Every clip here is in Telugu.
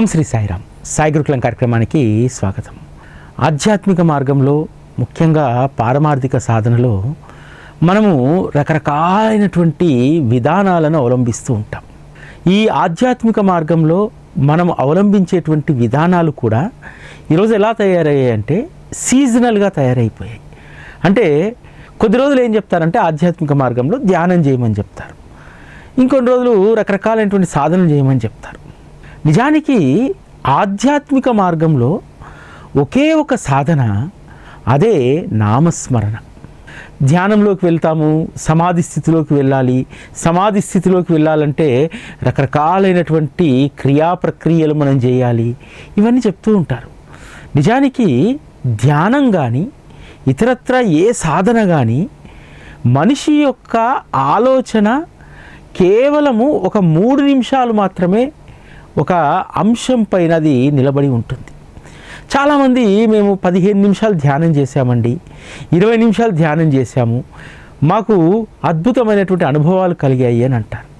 ఓం శ్రీ సాయిరామ్. సాయి గురుకులం కార్యక్రమానికి స్వాగతం. ఆధ్యాత్మిక మార్గంలో ముఖ్యంగా పారమార్థిక సాధనలో మనము రకరకాలైనటువంటి విధానాలను అవలంబిస్తూ ఉంటాం. ఈ ఆధ్యాత్మిక మార్గంలో మనం అవలంబించేటువంటి విధానాలు కూడా ఈరోజు ఎలా తయారయ్యాయి అంటే సీజనల్గా తయారైపోయాయి. అంటే కొద్ది రోజులు ఏం చెప్తారంటే ఆధ్యాత్మిక మార్గంలో ధ్యానం చేయమని చెప్తారు. ఇంకొన్ని రోజులు రకరకాలైనటువంటి సాధనలు చేయమని చెప్తారు. నిజానికి ఆధ్యాత్మిక మార్గంలో ఒకే ఒక సాధన అదే నామస్మరణ. ధ్యానంలోకి వెళ్తాము సమాధి స్థితిలోకి వెళ్ళాలి. సమాధి స్థితిలోకి వెళ్ళాలంటే రకరకాలైనటువంటి క్రియా ప్రక్రియలు మనం చేయాలి. ఇవన్నీ చెప్తూ ఉంటారు. నిజానికి ధ్యానం కానీ ఇతరత్ర ఏ సాధన కానీ మనిషి యొక్క ఆలోచన కేవలము ఒక మూడు నిమిషాలు మాత్రమే ఒక అంశం పైన అది నిలబడి ఉంటుంది. చాలామంది మేము పదిహేను నిమిషాలు ధ్యానం చేశామండి. ఇరవై నిమిషాలు ధ్యానం చేశాము. మాకు అద్భుతమైనటువంటి అనుభవాలు కలిగాయి అని అంటారు.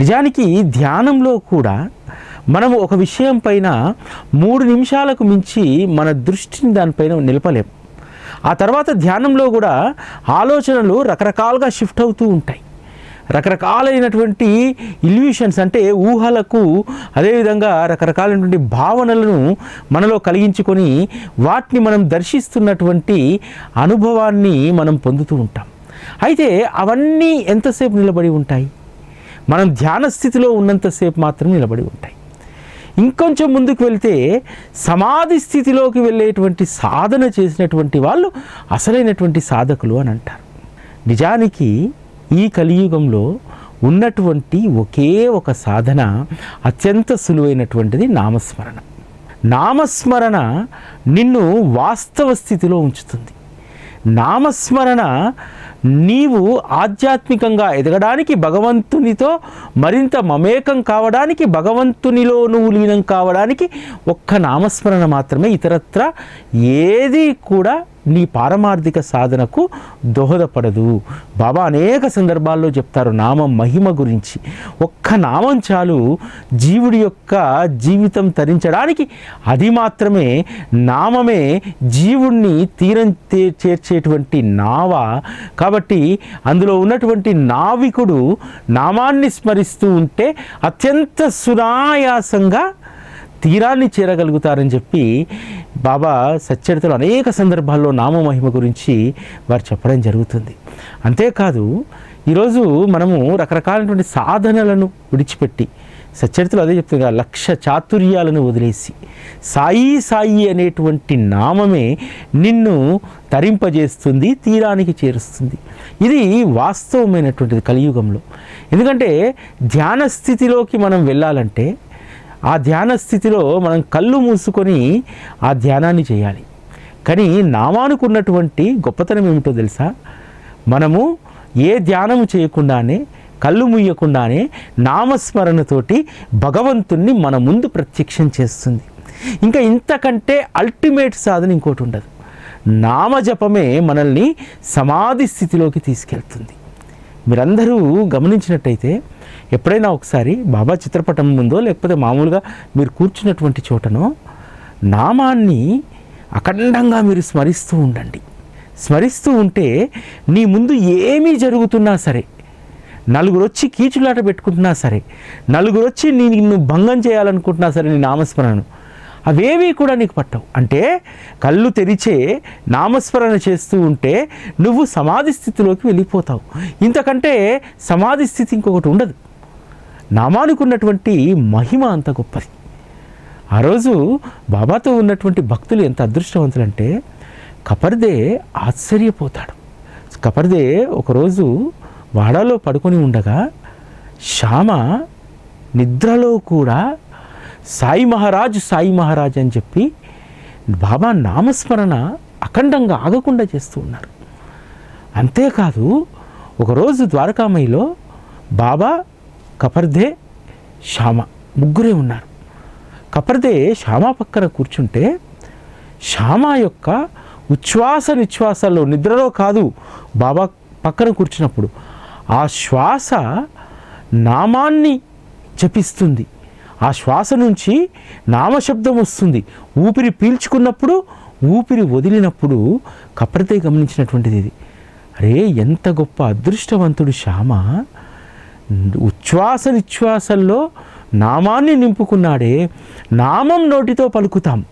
నిజానికి ధ్యానంలో కూడా మనం ఒక విషయం పైన మూడు నిమిషాలకు మించి మన దృష్టిని దానిపైన నిలపలేము ఆ తర్వాత ధ్యానంలో కూడా ఆలోచనలు రకరకాలుగా షిఫ్ట్ అవుతూ ఉంటాయి. రకరకాలైనటువంటి ఇల్యూషన్స్ అంటే ఊహలకు అదేవిధంగా రకరకాలైనటువంటి భావనలను మనలో కలిగించుకొని వాటిని మనం దర్శిస్తున్నటువంటి అనుభవాన్ని మనం పొందుతూ ఉంటాం. అయితే అవన్నీ ఎంతసేపు నిలబడి ఉంటాయి? మనం ధ్యాన స్థితిలో ఉన్నంతసేపు మాత్రం నిలబడి ఉంటాయి. ఇంకొంచెం ముందుకు వెళ్తే సమాధి స్థితిలోకి వెళ్ళేటువంటి సాధన చేసినటువంటి వాళ్ళు అసలైనటువంటి సాధకులు అని అంటారు. నిజానికి ఈ కలియుగంలో ఉన్నటువంటి ఒకే ఒక సాధన అత్యంత సులువైనటువంటిది నామస్మరణ. నామస్మరణ నిన్ను వాస్తవ స్థితిలో ఉంచుతుంది. నామస్మరణ నీవు ఆధ్యాత్మికంగా ఎదగడానికి భగవంతునితో మరింత మమేకం కావడానికి భగవంతునిలో నువ్వు లీనం కావడానికి ఒక్క నామస్మరణ మాత్రమే ఇతరత్ర ఏది కూడా నీ పారమార్థిక సాధనకు దోహదపడదు. బాబా అనేక సందర్భాల్లో చెప్తారు నామం మహిమ గురించి. ఒక్క నామం చాలు జీవుడి యొక్క జీవితం తరించడానికి అది మాత్రమే నామమే జీవుణ్ణి తీరం చేర్చేటువంటి నావ. కాబట్టి అందులో ఉన్నటువంటి నావికుడు నామాన్ని స్మరిస్తూ ఉంటే అత్యంత సునాయాసంగా తీరాన్ని చేరగలుగుతారని చెప్పి బాబా సచ్చరితలో అనేక సందర్భాల్లో నామమహిమ గురించి వారు చెప్పడం జరుగుతుంది. అంతేకాదు ఈరోజు మనము రకరకాలైనటువంటి సాధనలను విడిచిపెట్టి సచ్చరితలు అదే చెప్తుంది కదా లక్ష చాతుర్యాలను వదిలేసి సాయి సాయి అనేటువంటి నామమే నిన్ను తరింపజేస్తుంది తీరానికి చేరుస్తుంది. ఇది వాస్తవమైనటువంటిది కలియుగంలో. ఎందుకంటే ధ్యాన స్థితిలోకి మనం వెళ్ళాలంటే ఆ ధ్యాన స్థితిలో మనం కళ్ళు మూసుకొని ఆ ధ్యానాన్ని చేయాలి. కానీ నామానుకున్నటువంటి గొప్పతనం ఏమిటో తెలుసా? మనము ఏ ధ్యానం చేయకుండానే కళ్ళు ముయ్యకుండానే నామస్మరణతోటి భగవంతుణ్ణి మన ముందు ప్రత్యక్షం చేస్తుంది. ఇంకా ఇంతకంటే అల్టిమేట్ సాధన ఇంకోటి ఉండదు. నామజపమే మనల్ని సమాధి స్థితిలోకి తీసుకెళ్తుంది. మీరందరూ గమనించినట్టయితే ఎప్పుడైనా ఒకసారి బాబా చిత్రపటం ముందో లేకపోతే మామూలుగా మీరు కూర్చున్నటువంటి చోటనో నామాన్ని అఖండంగా మీరు స్మరిస్తూ ఉండండి. స్మరిస్తూ ఉంటే నీ ముందు ఏమీ జరుగుతున్నా సరే నలుగురు వచ్చి కీచులాట పెట్టుకుంటున్నా సరే నలుగురు వచ్చి నీ నిన్ను భంగం చేయాలనుకుంటున్నా సరే నీ నామస్మరణను అవేవి కూడా నీకు పట్టవు. అంటే కళ్ళు తెరిచే నామస్మరణ చేస్తూ ఉంటే నువ్వు సమాధి స్థితిలోకి వెళ్ళిపోతావు. ఇంతకంటే సమాధి స్థితి ఇంకొకటి ఉండదు. నామానికి ఉన్నటువంటి మహిమ అంత గొప్పది. ఆ రోజు బాబాతో ఉన్నటువంటి భక్తులు ఎంత అదృష్టవంతులంటే కపర్దే ఆశ్చర్యపోతాడు. కపర్దే ఒకరోజు వాడాలో పడుకొని ఉండగా శ్యామ నిద్రలో కూడా సాయి మహారాజ్ సాయి మహారాజ్ అని చెప్పి బాబా నామస్మరణ అఖండంగా ఆగకుండా చేస్తూ ఉన్నారు. అంతేకాదు ఒకరోజు ద్వారకామయిలో బాబా కపర్దే శ్యామ ముగ్గురే ఉన్నారు. కపర్దే శ్యామ పక్కన కూర్చుంటే శ్యామ యొక్క ఉచ్ఛ్వాస నిశ్వాసాల్లో నిద్రలో కాదు బాబా పక్కన కూర్చున్నప్పుడు ఆ శ్వాస నామాన్ని జపిస్తుంది. ఆ శ్వాస నుంచి నామశబ్దం వస్తుంది. ఊపిరి పీల్చుకున్నప్పుడు ఊపిరి వదిలినప్పుడు కప్రతే గమనించినటువంటిది ఇది. అరే ఎంత గొప్ప అదృష్టవంతుడు శ్యామ. ఉచ్ఛ్వాస నిశ్వాసల్లో నామాన్ని నింపుకున్నాడే. నామం నోటితో పలుకుతాం.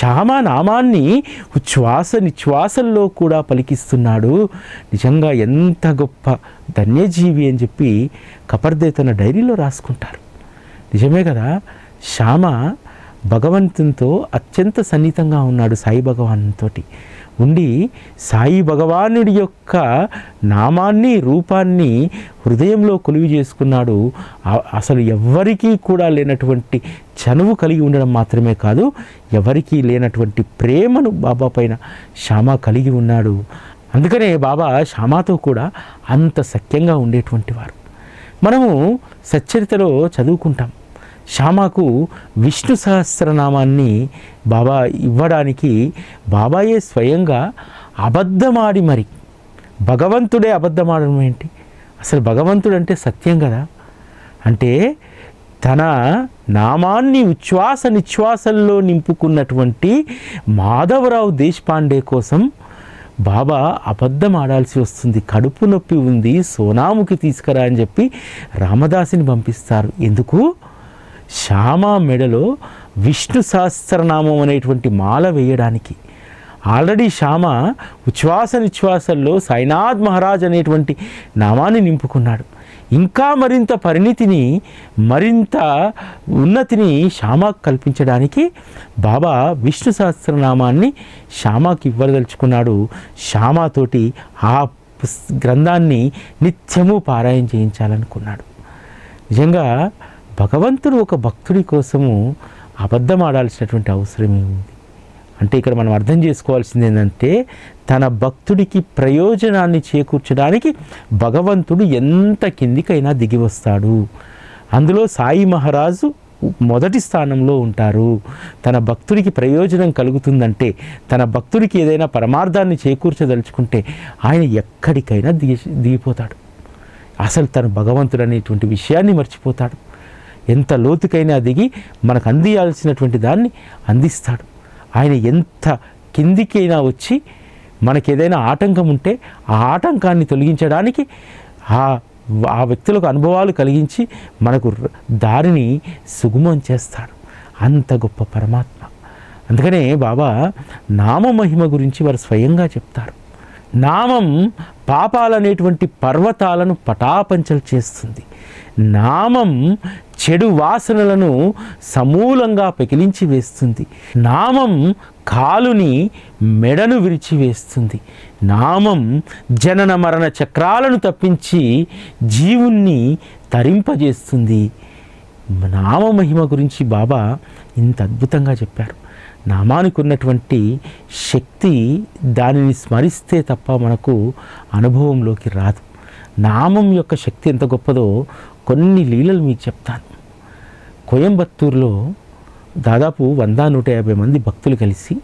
శ్యామ నామాన్ని ఉచ్ఛ్వాస నిశ్వాసల్లో కూడా పలికిస్తున్నాడు. నిజంగా ఎంత గొప్ప ధన్యజీవి అని చెప్పి కపర్దే తన డైరీలో రాసుకుంటారు. నిజమే కదా? శ్యామ భగవంతునితో అత్యంత సన్నిహితంగా ఉన్నాడు సాయి భగవానుతోటి ఉండి సాయి భగవానుడి యొక్క నామాన్ని రూపాన్ని హృదయంలో కొలువి చేసుకున్నాడు. అసలు ఎవ్వరికీ కూడా లేనటువంటి చనువు కలిగి ఉండడం మాత్రమే కాదు ఎవరికీ లేనటువంటి ప్రేమను బాబా పైన శ్యామ కలిగి ఉన్నాడు. అందుకనే బాబా శ్యామతో కూడా అంత సఖ్యంగా ఉండేటువంటి వారు. మనము సచ్చరితలో చదువుకుంటాం. శ్యామకు విష్ణు సహస్రనామాన్ని బాబా ఇవ్వడానికి బాబాయే స్వయంగా అబద్ధమాడి మరి. భగవంతుడే అబద్ధమాడడం ఏంటి? అసలు భగవంతుడు అంటే సత్యం కదా? అంటే తన నామాన్ని ఉచ్ఛ్వాస నిశ్వాసల్లో నింపుకున్నటువంటి మాధవరావు దేశపాండే కోసం బాబా అబద్ధం ఆడాల్సి వస్తుంది. కడుపు నొప్పి ఉంది. సోనాముకి తీసుకురా అని చెప్పి రామదాసిని పంపిస్తారు. ఎందుకు? శ్యామ మెడలో విష్ణు సహస్రనామం అనేటువంటి మాల వేయడానికి. ఆల్రెడీ శ్యామ ఉచ్ఛ్వాస నిశ్వాసల్లో సాయినాథ్ మహారాజ్ అనేటువంటి నామాన్ని నింపుకున్నాడు. ఇంకా మరింత పరిణితిని మరింత ఉన్నతిని శ్యామకు కల్పించడానికి బాబా విష్ణు సహస్రనామాన్ని శ్యామకి ఇవ్వదలుచుకున్నాడు. శ్యామతోటి ఆ గ్రంథాన్ని నిత్యము పారాయణ చేయించాలనుకున్నాడు. నిజంగా భగవంతుడు ఒక భక్తుడి కోసము అబద్ధం ఆడాల్సినటువంటి అవసరం ఏముంది అంటే ఇక్కడ మనం అర్థం చేసుకోవాల్సింది ఏంటంటే తన భక్తుడికి ప్రయోజనాన్ని చేకూర్చడానికి భగవంతుడు ఎంత కిందికైనా దిగి వస్తాడు. అందులో సాయి మహారాజు మొదటి స్థానంలో ఉంటారు. తన భక్తుడికి ప్రయోజనం కలుగుతుందంటే తన భక్తుడికి ఏదైనా పరమార్థాన్ని చేకూర్చదలుచుకుంటే ఆయన ఎక్కడికైనా దిగి దిగిపోతాడు. అసలు తను భగవంతుడు అనేటువంటి విషయాన్ని మర్చిపోతాడు. ఎంత లోతుకైనా దిగి మనకు అందియాల్సినటువంటి దాన్ని అందిస్తాడు. ఆయన ఎంత కిందికైనా వచ్చి మనకి ఏదైనా ఆటంకం ఉంటే ఆ ఆటంకాన్ని తొలగించడానికి ఆ ఆ వ్యక్తులకు అనుభవాలు కలిగించి మనకు దారిని సుగమం చేస్తాడు. అంత గొప్ప పరమాత్మ. అందుకనే బాబా నామమహిమ గురించి వారు స్వయంగా చెప్తారు. నామం పాపాలనేటువంటి పర్వతాలను పటాపంచలు చేస్తుంది. నామం చెడు వాసనలను సమూలంగా పెకిలించి వేస్తుంది. నామం కాలుని మెడను విరిచివేస్తుంది. నామం జనన మరణ చక్రాలను తప్పించి జీవుణ్ణి తరింపజేస్తుంది. నామమహిమ గురించి బాబా ఇంత అద్భుతంగా చెప్పారు. నామానికి ఉన్నటువంటి శక్తి దానిని స్మరిస్తే తప్ప మనకు అనుభవంలోకి రాదు. నామం యొక్క శక్తి ఎంత గొప్పదో కొన్ని లీలలు మీకు చెప్తాను. కోయంబత్తూరులో దాదాపు వంద నూట యాభై మంది భక్తులు కలిసి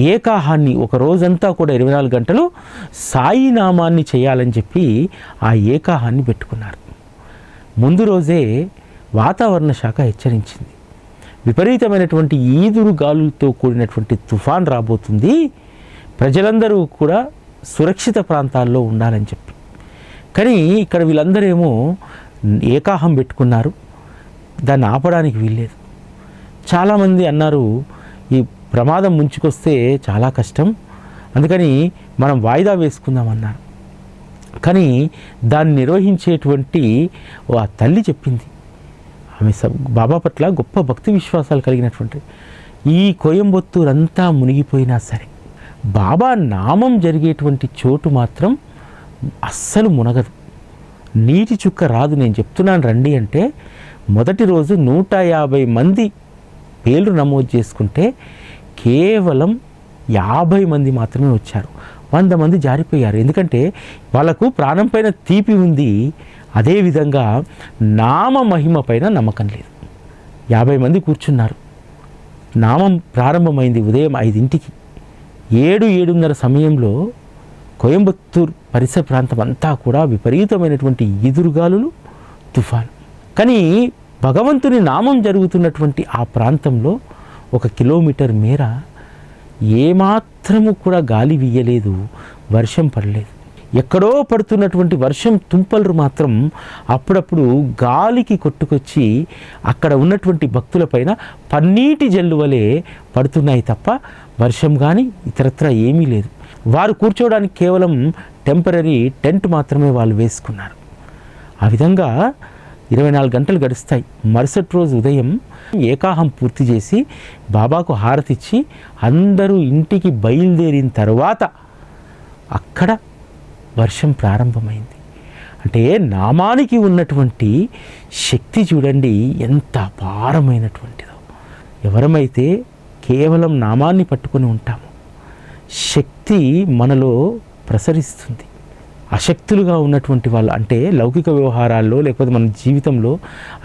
ఏకాహాన్ని ఒక రోజంతా కూడా ఇరవై నాలుగు గంటలు సాయి నామాన్ని చేయాలని చెప్పి ఆ ఏకాహాన్ని పెట్టుకున్నారు. ముందు రోజే వాతావరణ శాఖ హెచ్చరించింది. విపరీతమైనటువంటి ఈదురు గాలులతో కూడినటువంటి తుఫాన్ రాబోతుంది. ప్రజలందరూ కూడా సురక్షిత ప్రాంతాల్లో ఉండాలని చెప్పి. కానీ ఇక్కడ వీళ్ళందరేమో ఏకాహం పెట్టుకున్నారు. దాన్ని ఆపడానికి వీల్లేదు. చాలామంది అన్నారు ఈ ప్రమాదం ముంచుకొస్తే చాలా కష్టం. అందుకని మనం వాయిదా వేసుకుందామన్నారు కానీ దాన్ని నిర్వహించేటువంటి ఆ తల్లి చెప్పింది. ఆమె స- బాబా పట్ల గొప్ప భక్తి విశ్వాసాలు కలిగినటువంటి ఈ కోయంబత్తూరు అంతా మునిగిపోయినా సరే బాబా నామం జరిగేటువంటి చోటు మాత్రం అస్సలు మునగదు. నీటి చుక్క రాదు నేను చెప్తున్నాను రండి అంటే మొదటి రోజు నూట యాభై మంది పేర్లు నమోదు చేసుకుంటే కేవలం యాభై మంది మాత్రమే వచ్చారు. వంద మంది జారిపోయారు. ఎందుకంటే వాళ్ళకు ప్రాణం పైన తీపి ఉంది. అదేవిధంగా నామ మహిమ పైన నమ్మకం లేదు. యాభై మంది కూర్చున్నారు. నామం ప్రారంభమైంది ఉదయం ఐదింటికి. ఏడు ఏడున్నర సమయంలో కోయంబత్తూర్ పరిసర ప్రాంతం అంతా కూడా విపరీతమైనటువంటి ఈదురుగాలులు తుఫాను. కానీ భగవంతుని నామం జరుగుతున్నటువంటి ఆ ప్రాంతంలో ఒక కిలోమీటర్ మేర ఏమాత్రము కూడా గాలి వీయలేదు వర్షం పడలేదు. ఎక్కడో పడుతున్నటువంటి వర్షం తుంపలు మాత్రం అప్పుడప్పుడు గాలికి కొట్టుకొచ్చి అక్కడ ఉన్నటువంటి భక్తులపైన పన్నీటి జల్లు వలె పడుతున్నాయి తప్ప వర్షం కానీ ఇతరత్ర ఏమీ లేదు. వారు కూర్చోవడానికి కేవలం టెంపరీ టెంట్ మాత్రమే వాళ్ళు వేసుకున్నారు. ఆ విధంగా ఇరవై నాలుగు గంటలు గడుస్తాయి. మరుసటి రోజు ఉదయం ఏకాహం పూర్తి చేసి బాబాకు హారతిచ్చి అందరూ ఇంటికి బయలుదేరిన తర్వాత అక్కడ వర్షం ప్రారంభమైంది. అంటే నామానికి ఉన్నటువంటి శక్తి చూడండి ఎంత అపారమైనటువంటిదో. ఎవరమైతే కేవలం నామాన్ని పట్టుకొని ఉంటామో శక్తి మనలో ప్రసరిస్తుంది. అశక్తులుగా ఉన్నటువంటి వాళ్ళు అంటే లౌకిక వ్యవహారాల్లో లేకపోతే మన జీవితంలో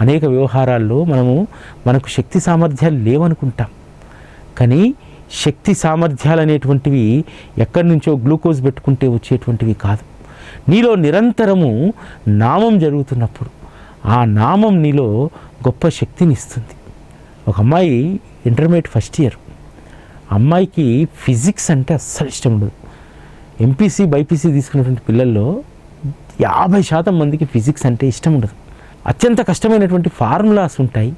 అనేక వ్యవహారాల్లో మనము మనకు శక్తి సామర్థ్యాలు లేవనుకుంటాం. కానీ శక్తి సామర్థ్యాలు అనేటువంటివి ఎక్కడి నుంచో గ్లూకోజ్ పెట్టుకుంటే వచ్చేటువంటివి కాదు. నీలో నిరంతరము నామం జరుగుతున్నప్పుడు ఆ నామం నీలో గొప్ప శక్తిని ఇస్తుంది. ఒక అమ్మాయి ఇంటర్మీడియట్ ఫస్ట్ ఇయర్. అమ్మాయికి ఫిజిక్స్ అంటే అస్సలు ఇష్టం ఉండదు. ఎంపీసీ బైపీసీ తీసుకున్నటువంటి పిల్లల్లో యాభై శాతం మందికి ఫిజిక్స్ అంటే ఇష్టం ఉండదు. అత్యంత కష్టమైనటువంటి ఫార్ములాస్ ఉంటాయి.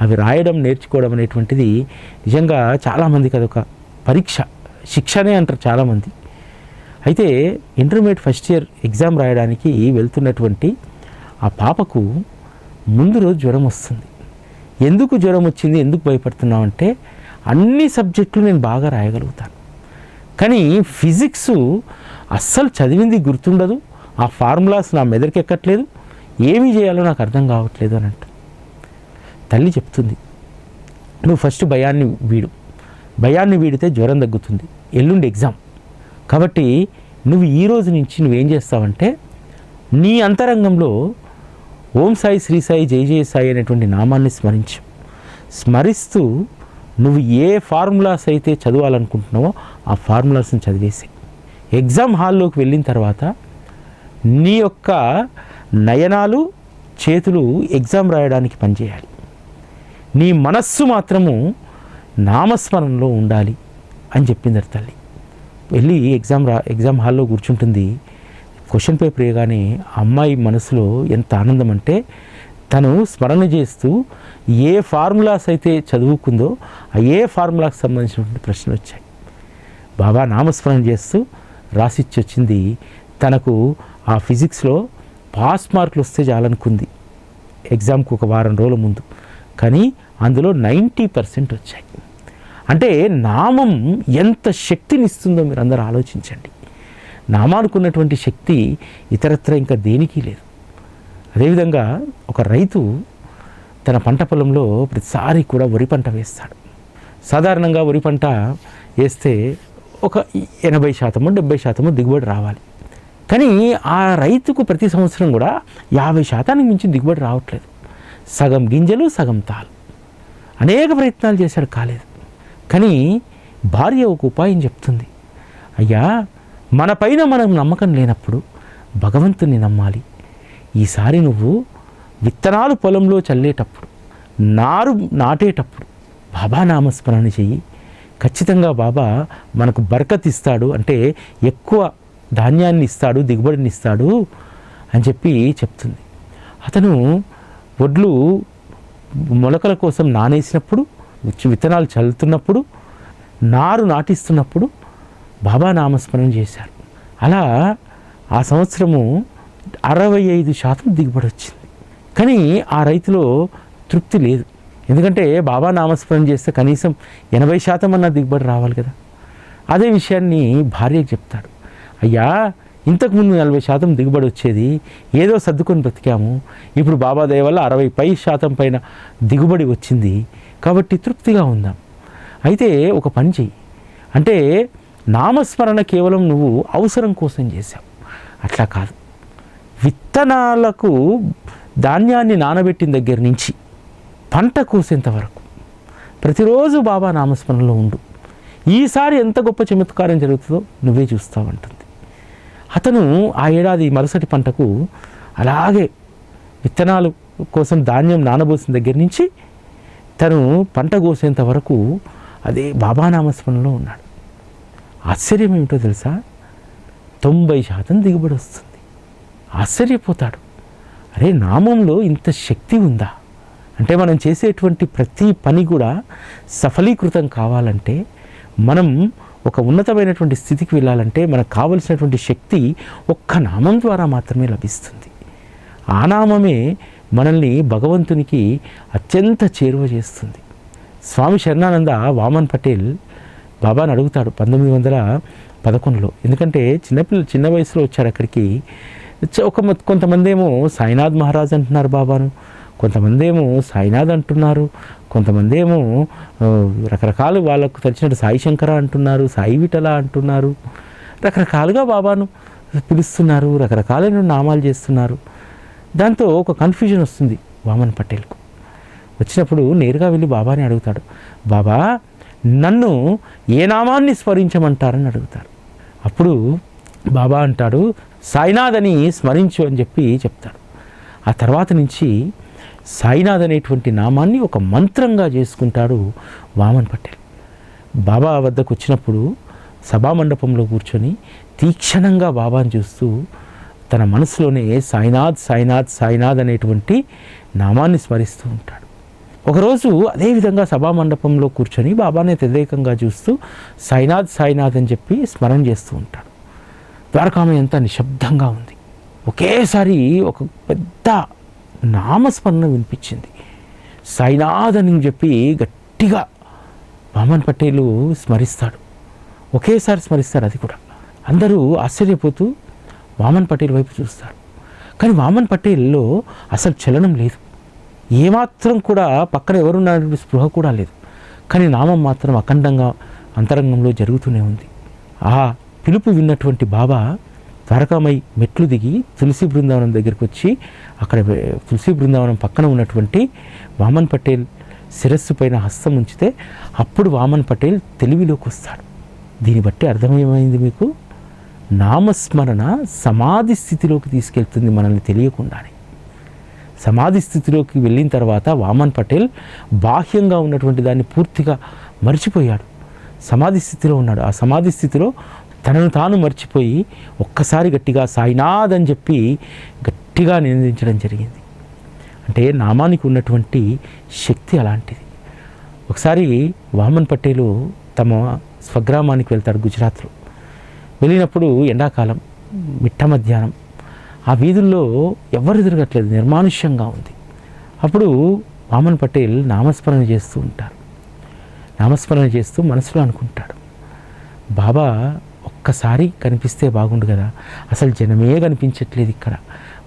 అవి రాయడం నేర్చుకోవడం అనేటువంటిది నిజంగా చాలామందికి అదొక పరీక్ష. శిక్షనే అంటారు చాలామంది. అయితే ఇంటర్మీడియట్ ఫస్ట్ ఇయర్ ఎగ్జామ్ రాయడానికి వెళ్తున్నటువంటి ఆ పాపకు ముందు రోజు జ్వరం వస్తుంది. ఎందుకు జ్వరం వచ్చింది? ఎందుకు భయపడుతున్నావు? అంటే అన్ని సబ్జెక్టులు నేను బాగా రాయగలుగుతాను. కానీ ఫిజిక్స్ అస్సలు చదివింది గుర్తుండదు. ఆ ఫార్ములాస్ నా మెదడుకి ఎక్కట్లేదు. ఏమి చేయాలో నాకు అర్థం కావట్లేదు అని అంట. తల్లి చెప్తుంది నువ్వు ఫస్ట్ భయాన్ని వీడు. భయాన్ని వీడితే జ్వరం తగ్గుతుంది. ఎల్లుండి ఎగ్జామ్. కాబట్టి నువ్వు ఈ రోజు నుంచి నువ్వేం చేస్తావంటే నీ అంతరంగంలో ఓం సాయి శ్రీ సాయి జై జయ సాయి అనేటువంటి నామాన్ని స్మరించు. స్మరిస్తూ నువ్వు ఏ ఫార్ములాస్ అయితే చదవాలనుకుంటున్నావో ఆ ఫార్ములాస్ని చదివేసి. ఎగ్జామ్ హాల్లోకి వెళ్ళిన తర్వాత నీ యొక్క నయనాలు చేతులు ఎగ్జామ్ రాయడానికి పనిచేయాలి. నీ మనస్సు మాత్రము నామస్మరణలో ఉండాలి అని చెప్పింది తల్లి. వెళ్ళి ఎగ్జామ్ రా ఎగ్జామ్ హాల్లో కూర్చుంటుంది. క్వశ్చన్ పేపర్ వేయగానే అమ్మాయి మనసులో ఎంత ఆనందం అంటే తను స్మరణ చేస్తూ ఏ ఫార్ములాస్ అయితే చదువుకుందో ఆ ఏ ఫార్ములాకు సంబంధించినటువంటి ప్రశ్నలు వచ్చాయి. బాబా నామస్మరణ చేస్తూ రాసిచ్చి వచ్చింది తనకు ఆ ఫిజిక్స్లో పాస్ మార్కులు వస్తే చాలనుకుంది. ఎగ్జామ్కి ఒక వారం రోజుల ముందు. కానీ అందులో నైంటీ పర్సెంట్ వచ్చాయి. అంటే నామం ఎంత శక్తిని ఇస్తుందో మీరు అందరూ ఆలోచించండి. నామానుకున్నటువంటి శక్తి ఇతరత్ర ఇంకా దేనికి లేదు. అదేవిధంగా ఒక రైతు తన పంట పొలంలో ప్రతిసారి కూడా వరి పంట వేస్తాడు. సాధారణంగా వరి పంట వేస్తే ఒక ఎనభై శాతము డెబ్బై శాతము దిగుబడి రావాలి. కానీ ఆ రైతుకు ప్రతి సంవత్సరం కూడా యాభై శాతానికి మించి దిగుబడి రావట్లేదు. సగం గింజలు సగం తాలు అనేక ప్రయత్నాలు చేశాడు కాలేదు. కానీ భార్య ఒక ఉపాయం చెప్తుంది. అయ్యా మన పైన మనం నమ్మకం లేనప్పుడు భగవంతుని నమ్మాలి. ఈసారి నువ్వు విత్తనాలు పొలంలో చల్లేటప్పుడు నారు నాటేటప్పుడు బాబా నామస్మరణ చెయ్యి. ఖచ్చితంగా బాబా మనకు బరకత్ ఇస్తాడు అంటే ఎక్కువ ధాన్యాన్ని ఇస్తాడు దిగుబడిని ఇస్తాడు అని చెప్పి చెప్తుంది. అతను వడ్లు మొలకల కోసం నానేసినప్పుడు వచ్చి విత్తనాలు చల్లుతున్నప్పుడు నారు నాటిస్తున్నప్పుడు బాబా నామస్మరణ చేశారు. అలా ఆ సంవత్సరము అరవై ఐదు శాతం దిగుబడి వచ్చింది. కానీ ఆ రైతులో తృప్తి లేదు. ఎందుకంటే బాబా నామస్మరణ చేస్తే కనీసం ఎనభై శాతం అన్న దిగుబడి రావాలి కదా. అదే విషయాన్ని భార్యకు చెప్తాడు. అయ్యా ఇంతకుముందు నలభై శాతం దిగుబడి వచ్చేది ఏదో సర్దుకొని బ్రతికాము. ఇప్పుడు బాబా దయ వల్ల అరవై పై శాతం పైన దిగుబడి వచ్చింది. కాబట్టి తృప్తిగా ఉందాం. అయితే ఒక పని చెయ్యి. అంటే నామస్మరణ కేవలం నువ్వు అవసరం కోసం చేశావు. అట్లా కాదు. విత్తనాలకు ధాన్యాన్ని నానబెట్టిన దగ్గర నుంచి పంట కోసేంత వరకు ప్రతిరోజు బాబా నామస్మరణలో ఉండు. ఈసారి ఎంత గొప్ప చమత్కారం జరుగుతుందో నువ్వే చూస్తావంటుంది అతను ఆ ఏడాది మరుసటి పంటకు అలాగే విత్తనాలు కోసం ధాన్యం నానబోసిన దగ్గర నుంచి తను పంట కోసేంత వరకు అదే బాబా నామస్మరణలో ఉన్నాడు. ఆశ్చర్యం ఏమిటో తెలుసా? తొంభై శాతం దిగుబడి వస్తుంది. ఆశ్చర్యపోతాడు. అరే నామంలో ఇంత శక్తి ఉందా? అంటే మనం చేసేటువంటి ప్రతి పని కూడా సఫలీకృతం కావాలంటే మనం ఒక ఉన్నతమైనటువంటి స్థితికి వెళ్ళాలంటే మనకు కావలసినటువంటి శక్తి ఒక్క నామం ద్వారా మాత్రమే లభిస్తుంది. ఆ నామమే మనల్ని భగవంతునికి అత్యంత చేరువ చేస్తుంది. స్వామి శరణానంద వామన్ పటేల్ బాబాని అడుగుతాడు పంతొమ్మిది వందల పదకొండులో. ఎందుకంటే చిన్నపిల్లలు చిన్న వయసులో వచ్చారు అక్కడికి. ఒక కొంతమంది ఏమో సాయినాథ్ మహారాజ్ అంటున్నారు బాబాను. కొంతమంది ఏమో సాయినాథ్ అంటున్నారు. కొంతమంది ఏమో రకరకాలు వాళ్ళకు తెలిసినట్టు సాయి శంకర అంటున్నారు సాయి విఠల అంటున్నారు. రకరకాలుగా బాబాను పిలుస్తున్నారు రకరకాలైన నామాలు చేస్తున్నారు. దాంతో ఒక కన్ఫ్యూజన్ వస్తుంది వామన్ పటేల్కు. వచ్చినప్పుడు నేరుగా వెళ్ళి బాబాని అడుగుతాడు. బాబా నన్ను ఏ నామాన్ని స్మరించమంటారని అడుగుతారు అప్పుడు బాబా అంటాడు సాయినాథ్ అని స్మరించు అని చెప్పి చెప్తాడు. ఆ తర్వాత నుంచి సాయినాథ్ అనేటువంటి నామాన్ని ఒక మంత్రంగా చేసుకుంటాడు వామన్ పటేల్. బాబా వద్దకు వచ్చినప్పుడు సభామండపంలో కూర్చొని తీక్షణంగా బాబాను చూస్తూ తన మనసులోనే సాయినాథ్ సాయినాథ్ సాయినాథ్ అనేటువంటి నామాన్ని స్మరిస్తూ ఉంటాడు. ఒకరోజు అదేవిధంగా సభామండపంలో కూర్చొని బాబానే తదేకంగా చూస్తూ సాయినాథ్ సాయినాథ్ అని చెప్పి స్మరణ చేస్తూ ఉంటాడు. ద్వారకామయ్య అంతా నిశ్శబ్దంగా ఉంది. ఒకేసారి ఒక పెద్ద నామస్మరణ వినిపించింది. సాయినాథ్ అని చెప్పి గట్టిగా వామన్ పటేలు స్మరిస్తాడు. ఒకేసారి స్మరిస్తారు అది కూడా. అందరూ ఆశ్చర్యపోతూ వామన్ పటేల్ వైపు చూస్తారు. కానీ వామన్ పటేల్లో అసలు చలనం లేదు. ఏమాత్రం కూడా పక్కన ఎవరున్నారనే స్పృహ కూడా లేదు. కానీ నామం మాత్రం అఖండంగా అంతరంగంలో జరుగుతూనే ఉంది. ఆ పిలుపు విన్నటువంటి బాబా ద్వారకామై మెట్లు దిగి తులసి బృందావనం దగ్గరికి వచ్చి అక్కడ తులసి బృందావనం పక్కన ఉన్నటువంటి వామన్ పటేల్ శిరస్సు పైన హస్తం ఉంచితే అప్పుడు వామన్ పటేల్ తెలివిలోకి వస్తాడు. దీన్ని బట్టి అర్థమేమైంది మీకు? నామస్మరణ సమాధి స్థితిలోకి తీసుకెళ్తుంది మనల్ని తెలియకుండానే. సమాధి స్థితిలోకి వెళ్ళిన తర్వాత వామన్ పటేల్ బాహ్యంగా ఉన్నటువంటి దాన్ని పూర్తిగా మర్చిపోయాడు. సమాధి స్థితిలో ఉన్నాడు. ఆ సమాధి స్థితిలో తనను తాను మర్చిపోయి ఒక్కసారి గట్టిగా సాయినాథ్ అని చెప్పి గట్టిగా నిందించడం జరిగింది. అంటే నామానికి ఉన్నటువంటి శక్తి అలాంటిది. ఒకసారి వామన్ పటేలు తమ స్వగ్రామానికి వెళ్తాడు గుజరాత్లో. వెళ్ళినప్పుడు ఎండాకాలం మిట్ట మధ్యాహ్నం. ఆ వీధుల్లో ఎవరు తిరగట్లేదు నిర్మానుష్యంగా ఉంది. అప్పుడు వామన్ పటేల్ నామస్మరణ చేస్తూ ఉంటారు. నామస్మరణ చేస్తూ మనసులో అనుకుంటాడు. బాబా ఒక్కసారి కనిపిస్తే బాగుండు కదా. అసలు జనమే కనిపించట్లేదు ఇక్కడ.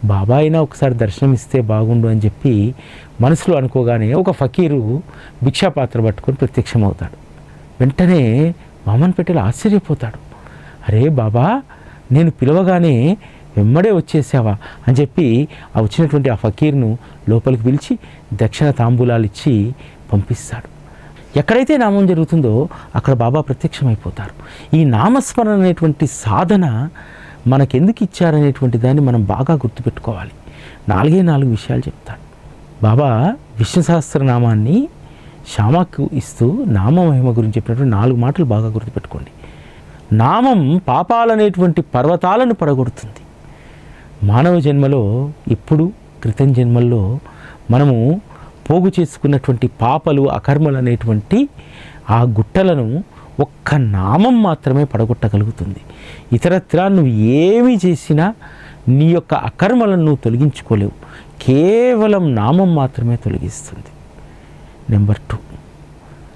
బాబా అయినా ఒకసారి దర్శనం ఇస్తే బాగుండు అని చెప్పి మనసులో అనుకోగానే ఒక ఫకీరు భిక్షాపాత్ర పట్టుకొని ప్రత్యక్షమవుతాడు. వెంటనే వామన్ పటేల్ ఆశ్చర్యపోతాడు. అరే బాబా నేను పిలవగానే వెమ్మడే వచ్చేసావా అని చెప్పి ఆ వచ్చినటువంటి ఆ ఫకీర్ను లోపలికి పిలిచి దక్షిణ తాంబూలాలు ఇచ్చి పంపిస్తాడు. ఎక్కడైతే నామం జరుగుతుందో అక్కడ బాబా ప్రత్యక్షమైపోతారు. ఈ నామస్మరణ అనేటువంటి సాధన మనకెందుకు ఇచ్చారనేటువంటి దాన్ని మనం బాగా గుర్తుపెట్టుకోవాలి. నాలుగే నాలుగు విషయాలు చెప్తాడు బాబా విష్ణు సహస్రనామాన్ని శ్యామకు ఇస్తూ నామమహిమ గురించి చెప్పినటువంటి నాలుగు మాటలు బాగా గుర్తుపెట్టుకోండి. నామం పాపాలనేటువంటి పర్వతాలను పడగొడుతుంది. మానవ జన్మలో ఇప్పుడు క్రితం జన్మల్లో మనము పోగు చేసుకున్నటువంటి పాపలు అకర్మలు అనేటువంటి ఆ గుట్టలను ఒక్క నామం మాత్రమే పడగొట్టగలుగుతుంది. ఇతరత్రా నువ్వు ఏమి చేసినా నీ యొక్క అకర్మలను నువ్వు తొలగించుకోలేవు. కేవలం నామం మాత్రమే తొలగిస్తుంది. Number two.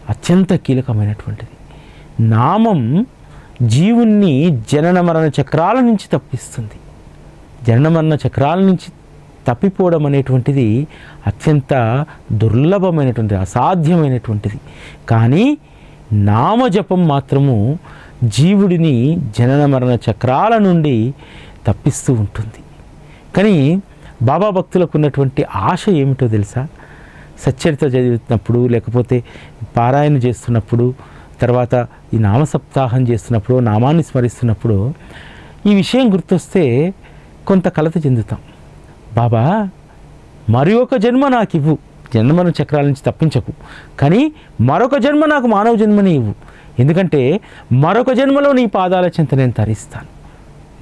అత్యంత కీలకమైనటువంటిది. నామం జీవుణ్ణి జనన మరణ చక్రాల నుంచి తప్పిస్తుంది. జనన మరణ చక్రాల నుంచి తప్పిపోవడం అనేటువంటిది అత్యంత దుర్లభమైనటువంటిది అసాధ్యమైనటువంటిది. కానీ నామజపం మాత్రము జీవుడిని జనన మరణ చక్రాల నుండి తప్పిస్తూ ఉంటుంది. కానీ బాబా భక్తులకు ఉన్నటువంటి ఆశ ఏమిటో తెలుసా? సచ్చరిత చదివినప్పుడు లేకపోతే పారాయణ చేస్తున్నప్పుడు తర్వాత ఈ నామ సప్తాహం చేస్తున్నప్పుడు నామాన్ని స్మరిస్తున్నప్పుడు ఈ విషయం గుర్తొస్తే కొంత కలత చెందుతాం. బాబా మరి ఒక జన్మ నాకు ఇవ్వు. జన్మన చక్రాల నుంచి తప్పించకు. కానీ మరొక జన్మ నాకు మానవ జన్మని ఇవ్వు. ఎందుకంటే మరొక జన్మలో నీ పాదాల చింత నేను తరిస్తాను.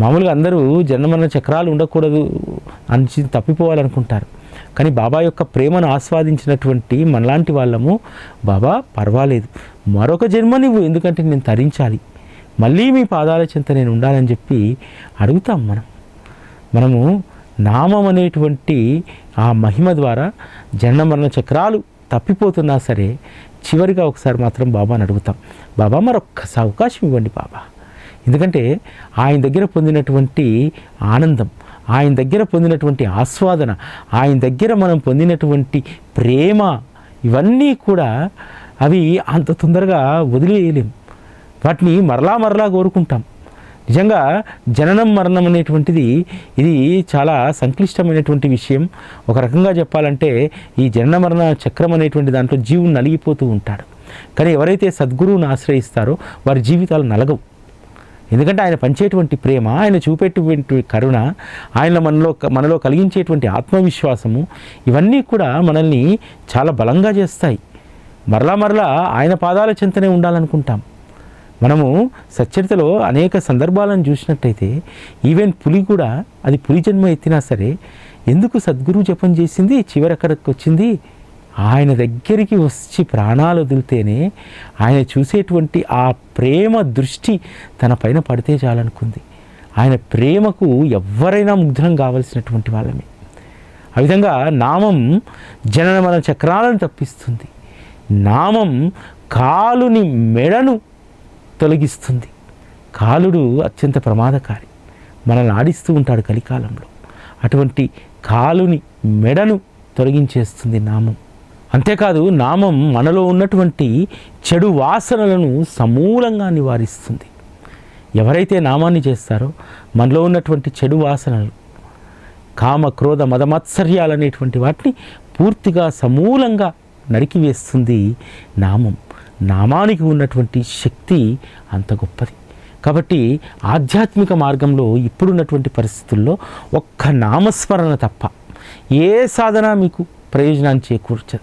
మామూలుగా అందరూ జన్మన చక్రాలు ఉండకూడదు అని తప్పిపోవాలనుకుంటారు. కానీ బాబా యొక్క ప్రేమను ఆస్వాదించినటువంటి మనలాంటి వాళ్ళము బాబా పర్వాలేదు. మరొక జన్మ నువ్వు ఎందుకంటే నేను తరించాలి. మళ్ళీ మీ పాదాల చింత నేను ఉండాలని చెప్పి అడుగుతాం మనం. మనము నామం అనేటువంటి ఆ మహిమ ద్వారా జన్మ మరణ చక్రాలు తప్పిపోతున్నా సరే చివరిగా ఒకసారి మాత్రం బాబాని అడుగుతాం. బాబా మరొక్కస అవకాశం ఇవ్వండి బాబా. ఎందుకంటే ఆయన దగ్గర పొందినటువంటి ఆనందం ఆయన దగ్గర పొందినటువంటి ఆస్వాదన ఆయన దగ్గర మనం పొందినటువంటి ప్రేమ ఇవన్నీ కూడా అవి అంత తొందరగా వదిలేయలేం. వాటిని మరలా మరలా కోరుకుంటాం. నిజంగా జననం మరణం అనేటువంటిది ఇది చాలా సంక్లిష్టమైనటువంటి విషయం. ఒక రకంగా చెప్పాలంటే ఈ జనన మరణ చక్రం అనేటువంటి దాంట్లో జీవుడు నలిగిపోతూ ఉంటాడు. కానీ ఎవరైతే సద్గురువుని ఆశ్రయిస్తారో వారి జీవితాలు నలగవు. ఎందుకంటే ఆయన పంచేటువంటి ప్రేమ ఆయన చూపేటువంటి కరుణ ఆయన మనలో మనలో కలిగించేటువంటి ఆత్మవిశ్వాసము ఇవన్నీ కూడా మనల్ని చాలా బలంగా చేస్తాయి. మరలా మరలా ఆయన పాదాల చింతనే ఉండాలనుకుంటాం. మనము సచ్చరితలో అనేక సందర్భాలను చూసినట్టయితే ఈవెన్ పులి కూడా అది పులి జన్మ ఎత్తినా సరే ఎందుకు సద్గురువు జపం చేసింది చివరి వచ్చింది? ఆయన దగ్గరికి వచ్చి ప్రాణాలు వదిలితేనే ఆయన చూసేటువంటి ఆ ప్రేమ దృష్టి తన పైన పడితే చాలనుకుంది. ఆయన ప్రేమకు ఎవరైనా ముగ్ధనం కావలసినటువంటి వాళ్ళమే. ఆ విధంగా నామం జనన మన చక్రాలను తప్పిస్తుంది. నామం కాలుని మెడను తొలగిస్తుంది. కాలుడు అత్యంత ప్రమాదకారి. మనల్ని ఆడిస్తూ ఉంటాడు కలికాలంలో. అటువంటి కాలుని మెడను తొలగించేస్తుంది నామం. అంతేకాదు నామం మనలో ఉన్నటువంటి చెడు వాసనలను సమూలంగా నివారిస్తుంది. ఎవరైతే నామాన్ని చేస్తారో మనలో ఉన్నటువంటి చెడు వాసనలు కామ క్రోధ మదమత్సర్యాలు అనేటువంటి వాటిని పూర్తిగా సమూలంగా నరికివేస్తుంది నామం. నామానికి ఉన్నటువంటి శక్తి అంత గొప్పది. కాబట్టి ఆధ్యాత్మిక మార్గంలో ఇప్పుడున్నటువంటి పరిస్థితుల్లో ఒక్క నామస్మరణ తప్ప ఏ సాధన మీకు ప్రయోజనాన్ని చేకూర్చదు.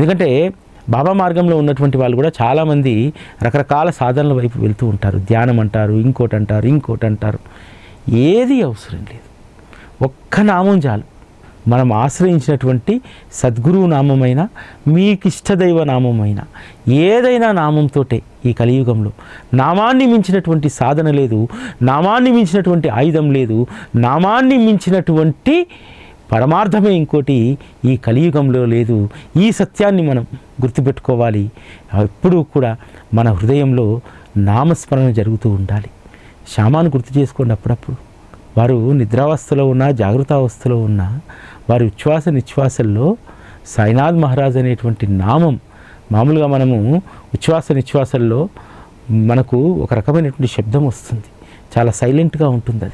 ఎందుకంటే బాబా మార్గంలో ఉన్నటువంటి వాళ్ళు కూడా చాలామంది రకరకాల సాధనల వైపు వెళ్తూ ఉంటారు. ధ్యానం అంటారు ఇంకోటి అంటారు ఇంకోటి అంటారు ఏది అవసరం లేదు. ఒక్క నామం చాలు. మనం ఆశ్రయించినటువంటి సద్గురువు నామమైన మీకు ఇష్టదైవ నామమైన ఏదైనా నామంతోటే ఈ కలియుగంలో. నామాన్ని మించినటువంటి సాధన లేదు నామాన్ని మించినటువంటి ఆయుధం లేదు నామాన్ని మించినటువంటి పరమార్థమే ఇంకోటి ఈ కలియుగంలో లేదు. ఈ సత్యాన్ని మనం గుర్తుపెట్టుకోవాలి. ఎప్పుడూ కూడా మన హృదయంలో నామస్మరణ జరుగుతూ ఉండాలి. శ్యామాను గుర్తు చేసుకోండి అప్పుడప్పుడు. వారు నిద్రావస్థలో ఉన్న అవస్థలో ఉన్న వారి ఉచ్ఛ్వాస నిశ్వాసల్లో సాయినాథ్ మహారాజ్ అనేటువంటి నామం మామూలుగా మనము ఉచ్ఛ్వాస నిశ్వాసల్లో మనకు ఒక రకమైనటువంటి శబ్దం వస్తుంది. చాలా సైలెంట్గా ఉంటుంది అది.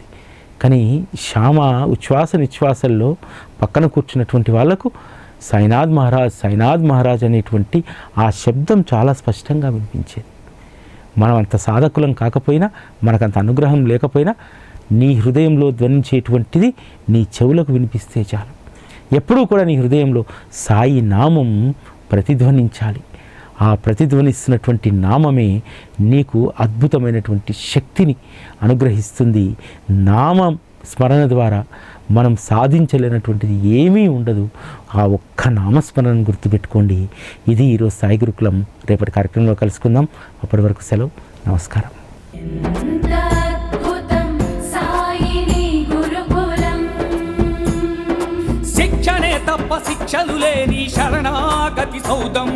కానీ శ్యామ ఉచ్ఛ్వాస నిశ్వాసల్లో పక్కన కూర్చున్నటువంటి వాళ్ళకు సాయినాథ్ మహారాజ్ సాయినాథ్ మహారాజ్ అనేటువంటి ఆ శబ్దం చాలా స్పష్టంగా వినిపించేది. మనం అంత సాధకులం కాకపోయినా మనకంత అనుగ్రహం లేకపోయినా నీ హృదయంలో ధ్వనించేటువంటిది నీ చెవులకు వినిపిస్తే చాలు. ఎప్పుడూ కూడా నీ హృదయంలో సాయి నామం ప్రతిధ్వనించాలి. ఆ ప్రతిధ్వనిస్తున్నటువంటి నామమే నీకు అద్భుతమైనటువంటి శక్తిని అనుగ్రహిస్తుంది. నామం స్మరణ ద్వారా మనం సాధించలేనటువంటిది ఏమీ ఉండదు. ఆ ఒక్క నామస్మరణను గుర్తుపెట్టుకోండి. ఇది ఈరోజు సాయి గురుకులం. రేపటి కార్యక్రమంలో కలుసుకుందాం. అప్పటి వరకు సెలవు. నమస్కారం. శిక్షణే లేని శరణాగతి సౌదం.